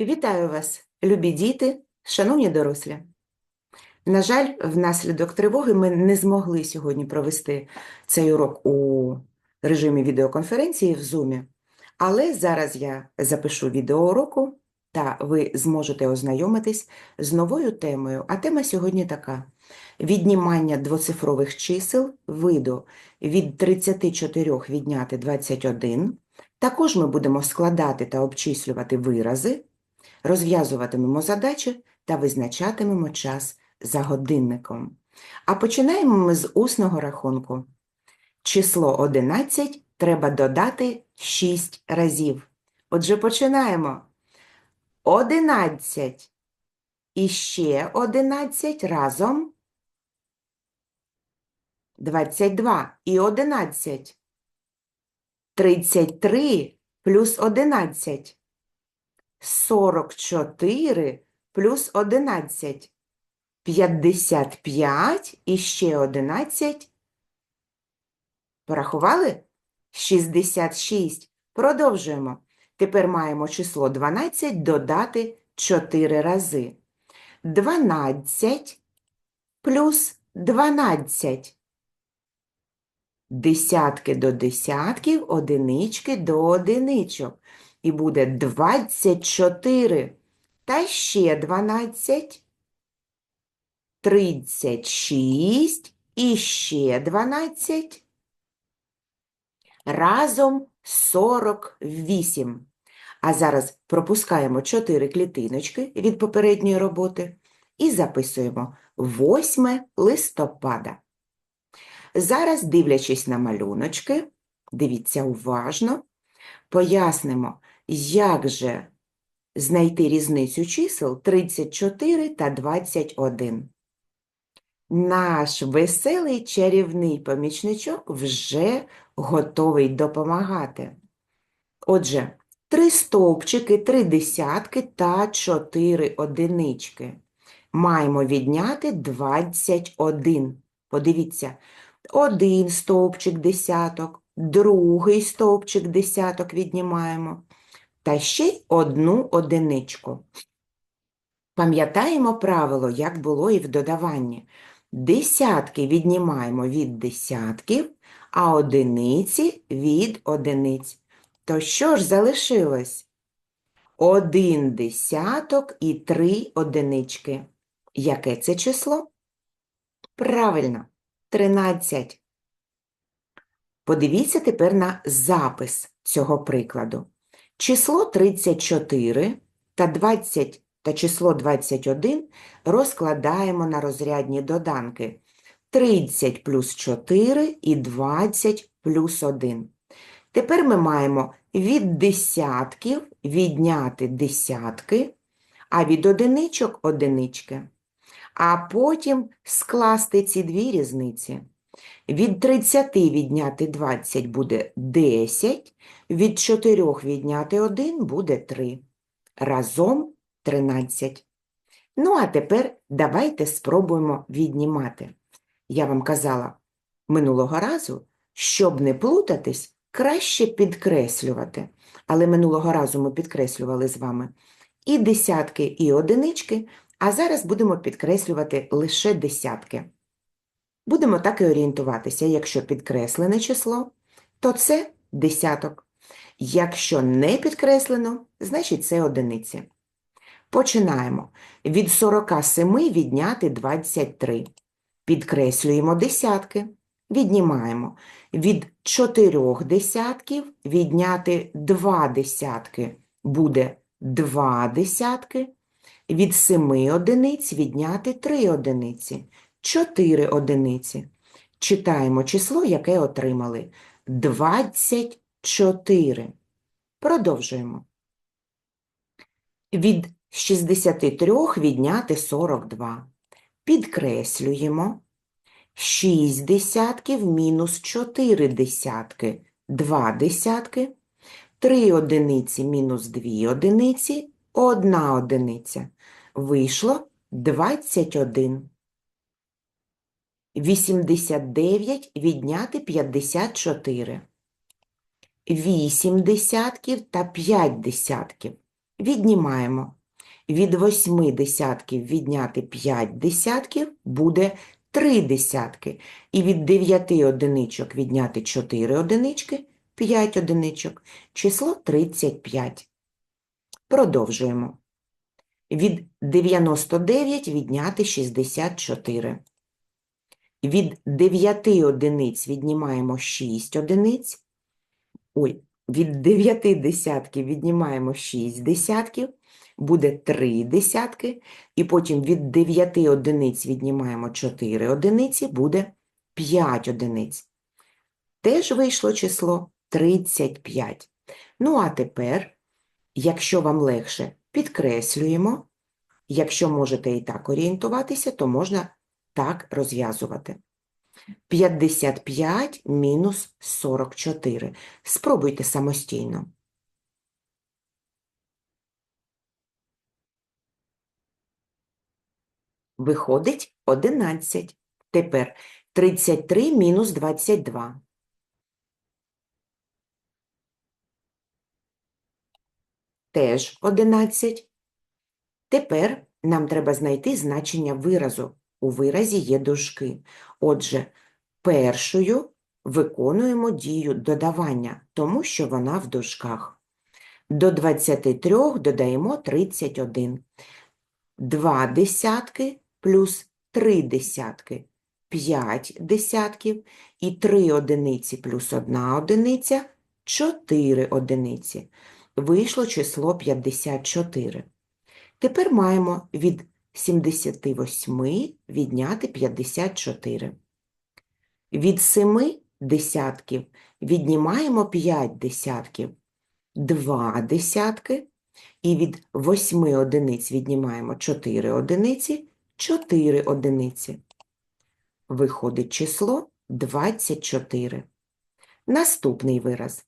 Вітаю вас, любі діти, шановні дорослі. На жаль, внаслідок тривоги ми не змогли сьогодні провести цей урок у режимі відеоконференції в Zoom, але зараз я запишу відеоуроку, та ви зможете ознайомитись з новою темою. А тема сьогодні така: віднімання двоцифрових чисел виду від 34 відняти 21. Також ми будемо складати та обчислювати вирази розв'язуватимемо задачі та визначатимемо час за годинником. А починаємо ми з усного рахунку. Число 11 треба додати 6 разів. Отже, починаємо. 11 і ще 11 разом. 22 і 11. 33 плюс 11. 44 плюс 11. 55 і ще 11. Порахували? 66. Продовжуємо. Тепер маємо число 12 додати 4 рази. 12 плюс 12. Десятки до десятків, одинички до одиничок. І буде 24. Та ще 12. 36 і ще 12. Разом 48. А зараз пропускаємо 4 клітиночки від попередньої роботи і записуємо 8 листопада. Зараз, дивлячись на малюночки, дивіться уважно, пояснимо, як же знайти різницю чисел 34 та 21. Наш веселий чарівний помічничок вже готовий допомагати. Отже, три стовпчики, три десятки та чотири одинички. Маємо відняти 21. Подивіться, один стовпчик десяток, другий стовпчик десяток віднімаємо, та ще й одну одиничку. Пам'ятаємо правило, як було і в додаванні. Десятки віднімаємо від десятків, а одиниці від одиниць. То що ж залишилось? Один десяток і три одинички. Яке це число? Правильно, 13. Подивіться тепер на запис цього прикладу. Число 34 та 20 та число 21 розкладаємо на розрядні доданки. 30 плюс 4 і 20 плюс 1. Тепер ми маємо від десятків відняти десятки, а від одиничок – одинички. А потім скласти ці дві різниці. Від 30 відняти 20 буде 10, від 4 відняти 1 буде 3. Разом 13. Ну, а тепер давайте спробуємо віднімати. Я вам казала минулого разу, щоб не плутатись, краще підкреслювати. Але минулого разу ми підкреслювали з вами і десятки, і одинички, а зараз будемо підкреслювати лише десятки. Будемо так і орієнтуватися. Якщо підкреслене число, то це десяток. Якщо не підкреслено, значить це одиниці. Починаємо. Від 47 відняти 23. Підкреслюємо десятки. Віднімаємо. Від 4 десятків відняти 2 десятки. Буде 2 десятки. Від 7 одиниць відняти 3 одиниці. 4 одиниці. Читаємо число, яке отримали. 24. Продовжуємо. Від 63 відняти 42. Підкреслюємо. 6 десятків мінус 4 десятки. 2 десятки. 3 одиниці мінус 2 одиниці. 1 одиниця. Вийшло 21. 89 відняти 54. 8 десятків та 5 десятків. Віднімаємо. Від 8 десятків відняти 5 десятків буде 3 десятки. І від 9 одиничок відняти 4 одинички 5 одиничок. Число 35. Продовжуємо. Від 99 відняти 64. Від 9 одиниць віднімаємо 6 одиниць. Ой, від 9 десятків віднімаємо 6 десятків, буде 3 десятки, і потім від 9 одиниць віднімаємо 4 одиниці, буде 5 одиниць. Теж вийшло число 35. Ну, а тепер, якщо вам легше, підкреслюємо. Якщо можете і так орієнтуватися, то можна так розв'язувати. 55 мінус 44. Спробуйте самостійно. Виходить 11. Тепер 33 мінус 22. Теж 11. Тепер нам треба знайти значення виразу. У виразі є дужки. Отже, першою виконуємо дію додавання, тому що вона в дужках. До 23 додаємо 31. 2 десятки плюс 3 десятки – 5 десятків. І 3 одиниці плюс 1 одиниця – 4 одиниці. Вийшло число 54. Тепер маємо від 78 відняти 54. Від 7 десятків віднімаємо 5 десятків, 2 десятки, і від 8 одиниць віднімаємо 4 одиниці, 4 одиниці. Виходить число 24. Наступний вираз.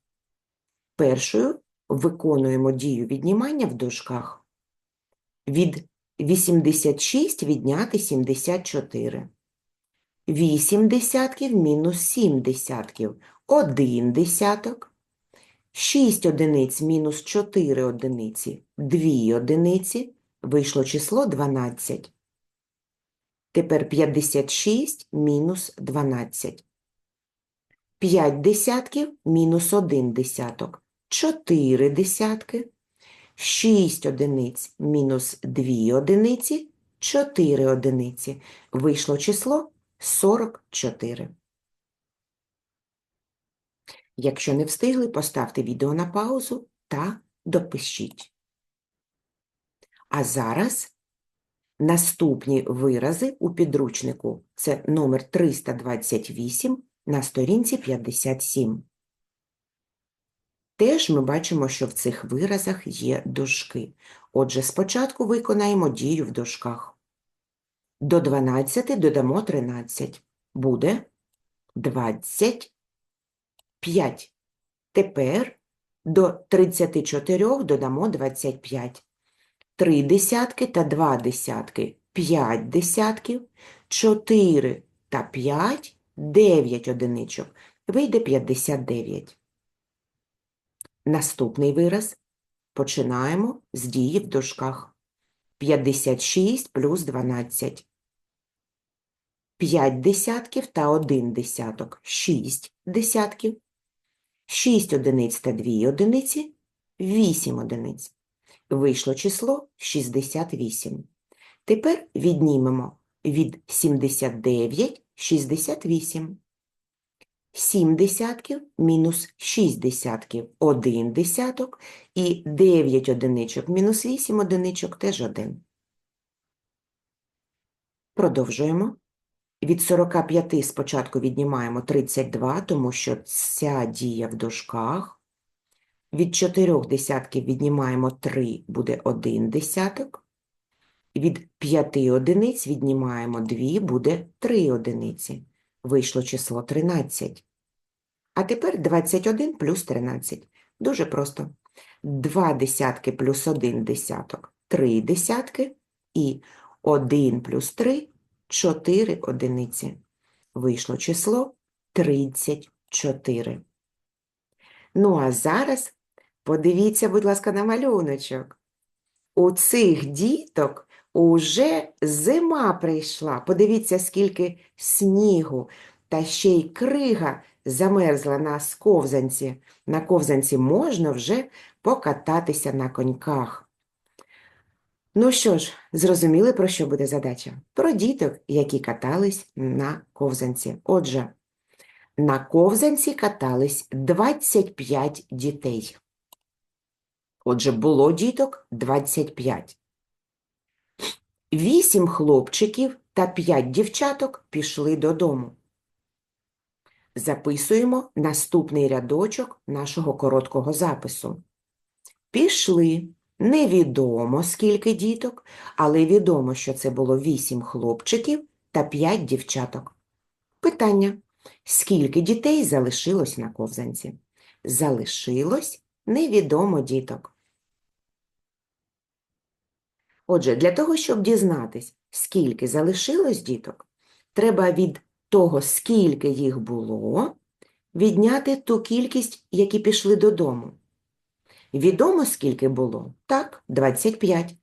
Першою виконуємо дію віднімання в дужках. Від 86 відняти 74. 8 десятків мінус 7 десятків – 1 десяток. 6 одиниць мінус 4 одиниці – 2 одиниці. Вийшло число 12. Тепер 56 мінус 12. 5 десятків мінус 1 десяток – 4 десятки. 6 одиниць мінус 2 одиниці, 4 одиниці. Вийшло число 44. Якщо не встигли, поставте відео на паузу та допишіть. А зараз наступні вирази у підручнику. Це номер 328 на сторінці 57. Теж ми бачимо, що в цих виразах є дужки. Отже, спочатку виконаємо дію в дужках. До 12 додамо 13. Буде 25. Тепер до 34 додамо 25. 3 десятки та 2 десятки – 5 десятків, 4 та 5 – 9 одиничок. Вийде 59. Наступний вираз починаємо з дії в дужках. 56 плюс 12. 5 десятків та 1 десяток – 6 десятків. 6 одиниць та 2 одиниці – 8 одиниць. Вийшло число 68. Тепер віднімемо від 79 – 68. 7 десятків мінус 6 десятків – 1 десяток, і 9 одиничок мінус 8 одиничок – теж 1. Продовжуємо. Від 45 спочатку віднімаємо 32, тому що ця дія в дужках. Від 4 десятків віднімаємо 3, буде 1 десяток. Від 5 одиниць віднімаємо 2, буде 3 одиниці. Вийшло число 13. А тепер 21 плюс 13. Дуже просто. 2 десятки плюс 1 десяток – 3 десятки. І 1 плюс 3 – 4 одиниці. Вийшло число 34. Ну, а зараз подивіться, будь ласка, на малюночок. у цих діток уже зима прийшла. Подивіться, скільки снігу, та ще й крига замерзла на ковзанці. На ковзанці можна вже покататися на коньках. Ну що ж, зрозуміли, про що буде задача? Про діток, які катались на ковзанці. Отже, на ковзанці катались 25 дітей. Отже, було діток 25. Вісім хлопчиків та п'ять дівчаток пішли додому. Записуємо наступний рядочок нашого короткого запису. Пішли. Невідомо, скільки діток, але відомо, що це було вісім хлопчиків та п'ять дівчаток. Питання. Скільки дітей залишилось на ковзанці? Залишилось невідомо діток. Отже, для того, щоб дізнатись, скільки залишилось діток, треба від того, скільки їх було, відняти ту кількість, які пішли додому. Відомо, скільки було? Так, 25.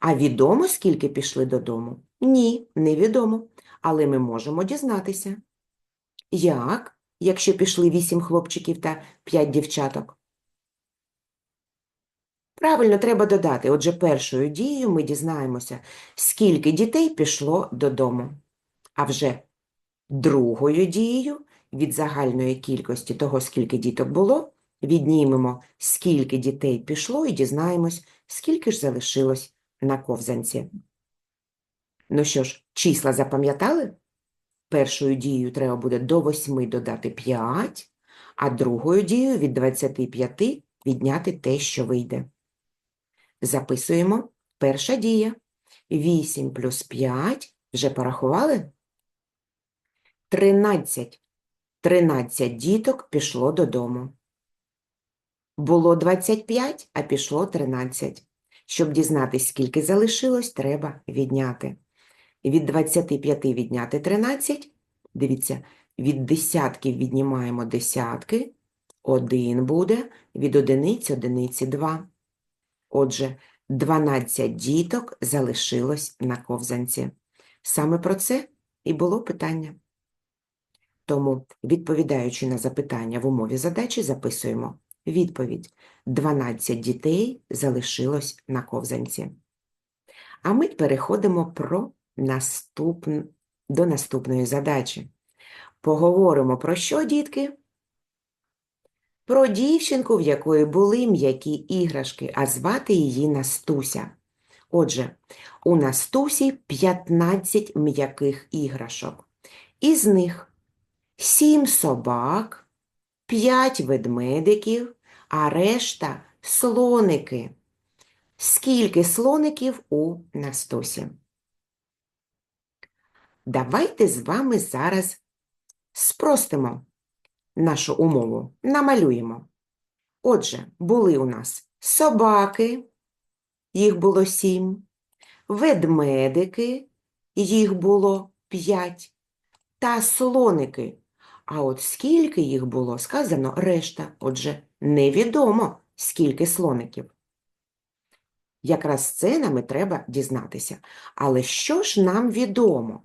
А відомо, скільки пішли додому? Ні, невідомо. Але ми можемо дізнатися. Як, якщо пішли 8 хлопчиків та 5 дівчаток? Правильно, треба додати. Отже, першою дією ми дізнаємося, скільки дітей пішло додому. А вже другою дією від загальної кількості того, скільки діток було, віднімемо, скільки дітей пішло, і дізнаємось, скільки ж залишилось на ковзанці. Ну що ж, числа запам'ятали? Першою дією треба буде до 8 додати 5, а другою дією від 25 відняти те, що вийде. Записуємо. Перша дія. 8 плюс 5. Вже порахували? 13. 13 діток пішло додому. Було 25, а пішло 13. Щоб дізнатись, скільки залишилось, треба відняти. Від 25 відняти 13. Дивіться, від десятків віднімаємо десятки. 1 буде, від одиниць одиниці 2. Отже, 12 діток залишилось на ковзанці. Саме про це і було питання. Тому, відповідаючи на запитання в умові задачі, записуємо відповідь. 12 дітей залишилось на ковзанці. А ми переходимо про наступн... до наступної задачі. Поговоримо про що, дітки? Про дівчинку, в якої були м'які іграшки, а звати її Настуся. Отже, у Настусі 15 м'яких іграшок. Із них 7 собак, 5 ведмедиків, а решта слоники. Скільки слоників у Настусі? Давайте з вами зараз спростимо нашу умову, намалюємо. Отже, були у нас собаки, їх було сім, ведмедики, їх було п'ять, та слоники. А от скільки їх було, сказано решта, отже, невідомо, скільки слоників. Якраз це нам і треба дізнатися. Але що ж нам відомо?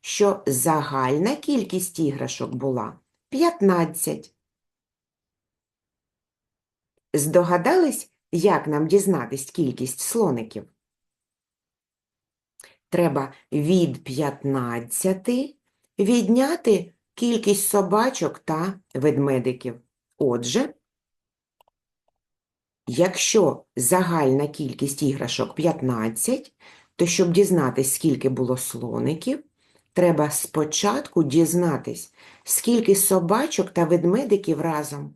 Що загальна кількість іграшок була 15. Здогадались, як нам дізнатись кількість слоників? Треба від 15 відняти кількість собачок та ведмедиків. Отже, якщо загальна кількість іграшок 15, то щоб дізнатись, скільки було слоників, треба спочатку дізнатись, скільки собачок та ведмедиків разом,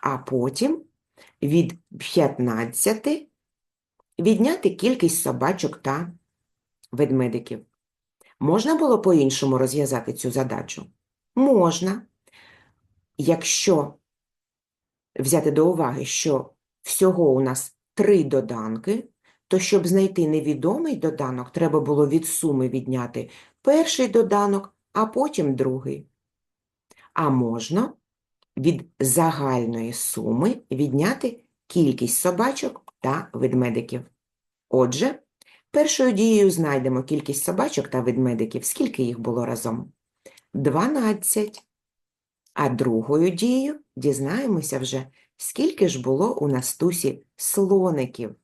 а потім від 15 відняти кількість собачок та ведмедиків. Можна було по-іншому розв'язати цю задачу? Можна. Якщо взяти до уваги, що всього у нас три доданки, то щоб знайти невідомий доданок, треба було від суми відняти перший доданок, а потім другий. А можна від загальної суми відняти кількість собачок та ведмедиків. Отже, першою дією знайдемо кількість собачок та ведмедиків, скільки їх було разом. 12. А другою дією дізнаємося вже, скільки ж було у Настусі слоників.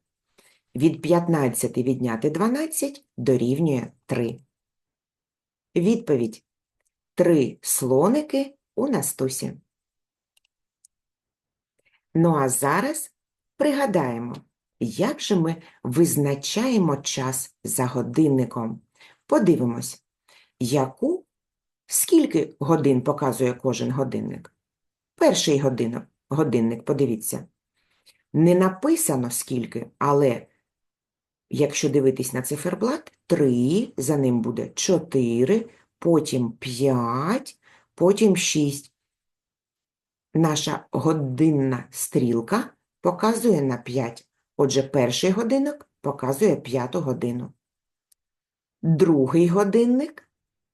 Від 15 відняти 12 дорівнює 3. Відповідь. Три слоники у Настусі. Ну а зараз пригадаємо, як же ми визначаємо час за годинником. Подивимось, яку, скільки годин показує кожен годинник. Перший годинок, годинник, подивіться, не написано скільки, але якщо дивитись на циферблат, 3, за ним буде 4, потім 5, потім 6. Наша годинна стрілка показує на 5. Отже, перший годинник показує п'яту годину. Другий годинник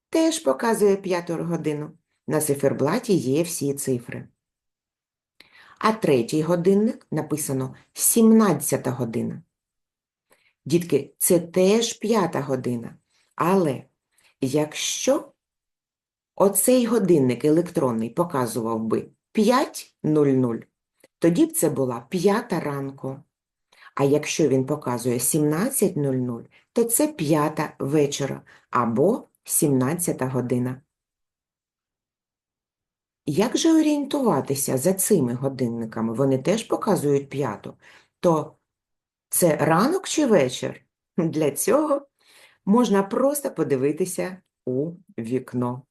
теж показує п'яту годину. На циферблаті є всі цифри. А третій годинник написано 17 година. Дітки, це теж п'ята година. Але якщо оцей годинник електронний показував би 5.00, тоді б це була п'ята ранку. А якщо він показує 17.00, то це п'ята вечора або 17 година. Як же орієнтуватися за цими годинниками? Вони теж показують п'яту. То це ранок чи вечір? Для цього можна просто подивитися у вікно.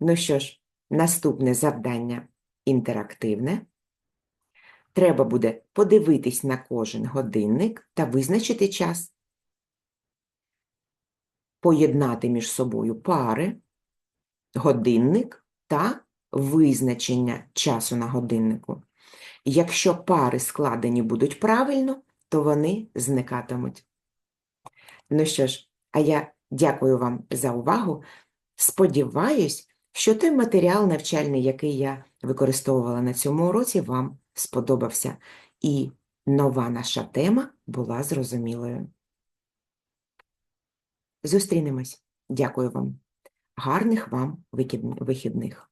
Ну що ж, наступне завдання інтерактивне. Треба буде подивитись на кожен годинник та визначити час. Поєднати між собою пари, годинник та визначення часу на годиннику. Якщо пари складені будуть правильно, то вони зникатимуть. Ну що ж, а я дякую вам за увагу. Сподіваюсь, що той матеріал навчальний, який я використовувала на цьому уроці, вам сподобався, і нова наша тема була зрозумілою. Зустрінемось. Дякую вам. Гарних вам вихідних.